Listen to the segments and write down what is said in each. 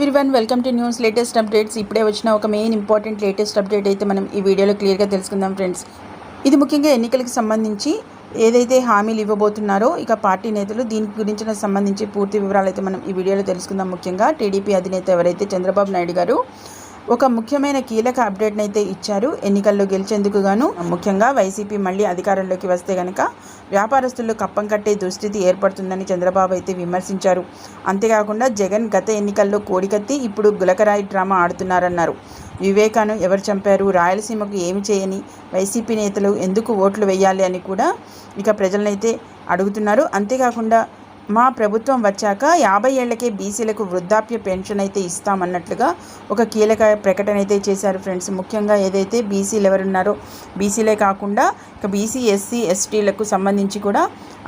Everyone welcome to news latest updates ఇప్పుడే వచ్చిన ఒక మెయిన్ ఇంపార్టెంట్ లేటెస్ట్ అప్డేట్ అయితే మనం ఈ వీడియోలో క్లియర్గా తెలుసుకుందాం ఫ్రెండ్స్ ఇది ముఖ్యంగా ఎన్నికలకు సంబంధించి ఏదైతే హామీలు ఇవ్వబోతున్నారో ఇక పార్టీ నేతలు దీని గురించిన సంబంధించి పూర్తి వివరాలు అయితే మనం ఈ వీడియోలో తెలుసుకుందాం. ముఖ్యంగా టీడీపీ అధినేత ఎవరైతే చంద్రబాబు నాయుడు గారు ఒక ముఖ్యమైన కీలక అప్డేట్ని అయితే ఇచ్చారు. ఎన్నికల్లో గెలిచేందుకు గాను ముఖ్యంగా వైసీపీ మళ్ళీ అధికారంలోకి వస్తే గనక వ్యాపారస్తులు కప్పం కట్టే దుస్థితి ఏర్పడుతుందని చంద్రబాబు అయితే విమర్శించారు. అంతేకాకుండా జగన్ గత ఎన్నికల్లో కోడికత్తి ఇప్పుడు గులకరాయి డ్రామా ఆడుతున్నారన్నారు. వివేకాను ఎవరు చంపారు? రాయలసీమకు ఏమి చేయని వైసీపీ నేతలు ఎందుకు ఓట్లు వేయాలి అని కూడా ఇక ప్రజలనైతే అడుగుతున్నారు. అంతేకాకుండా మా ప్రభుత్వం వచ్చాక యాభై ఏళ్ళకే బీసీలకు వృద్ధాప్య పెన్షన్ అయితే ఇస్తామన్నట్లుగా ఒక కీలక ప్రకటన అయితే చేశారు ఫ్రెండ్స్. ముఖ్యంగా ఏదైతే బీసీలు ఎవరున్నారో బీసీలే కాకుండా ఇక బీసీ ఎస్సీ ఎస్టీలకు సంబంధించి కూడా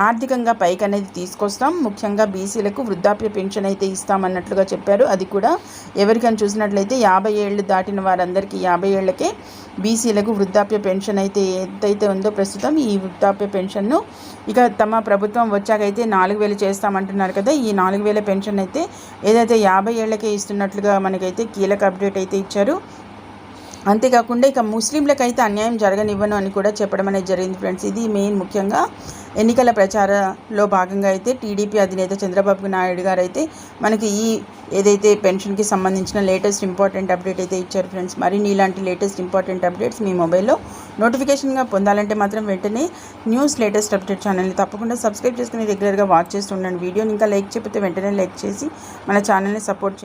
ఆర్థికంగా పైకి అనేది తీసుకొస్తాం. ముఖ్యంగా బీసీలకు వృద్ధాప్య పెన్షన్ అయితే ఇస్తామన్నట్లుగా చెప్పారు. అది కూడా ఎవరికైనా చూసినట్లయితే యాభై ఏళ్ళు దాటిన వారందరికీ యాభై ఏళ్ళకే బీసీలకు వృద్ధాప్య పెన్షన్ అయితే ఎంతైతే ఉందో ప్రస్తుతం ఈ వృద్ధాప్య పెన్షన్ను ఇక తమ ప్రభుత్వం వచ్చాకైతే నాలుగు వేలు చేస్తామంటున్నారు కదా. ఈ నాలుగు వేల పెన్షన్ అయితే ఏదైతే యాభై ఏళ్ళకే ఇస్తున్నట్లుగా మనకైతే కీలక అప్డేట్ అయితే ఇచ్చారు. అంతేకాకుండా ఇక ముస్లింలకైతే అన్యాయం జరగనివ్వను అని కూడా చెప్పడం అనేది జరిగింది ఫ్రెండ్స్. ఇది మెయిన్ ముఖ్యంగా ఎన్నికల ప్రచారంలో భాగంగా అయితే టీడీపీ అధినేత చంద్రబాబు నాయుడు గారు అయితే మనకి ఈ ఏదైతే పెన్షన్కి సంబంధించిన లేటెస్ట్ ఇంపార్టెంట్ అప్డేట్ అయితే ఇచ్చారు ఫ్రెండ్స్. మరిన్ని ఇలాంటి లేటెస్ట్ ఇంపార్టెంట్ అప్డేట్స్ మీ మొబైల్లో నోటిఫికేషన్గా పొందాలంటే మాత్రం వెంటనే న్యూస్ లేటెస్ట్ అప్డేట్ ఛానల్ని తప్పకుండా సబ్స్క్రైబ్ చేసుకుని రెగ్యులర్గా వాచ్ చేస్తుండండి వీడియోని ఇంకా లైక్ చెప్పితే వెంటనే లైక్ చేసి మన ఛానల్ని సపోర్ట్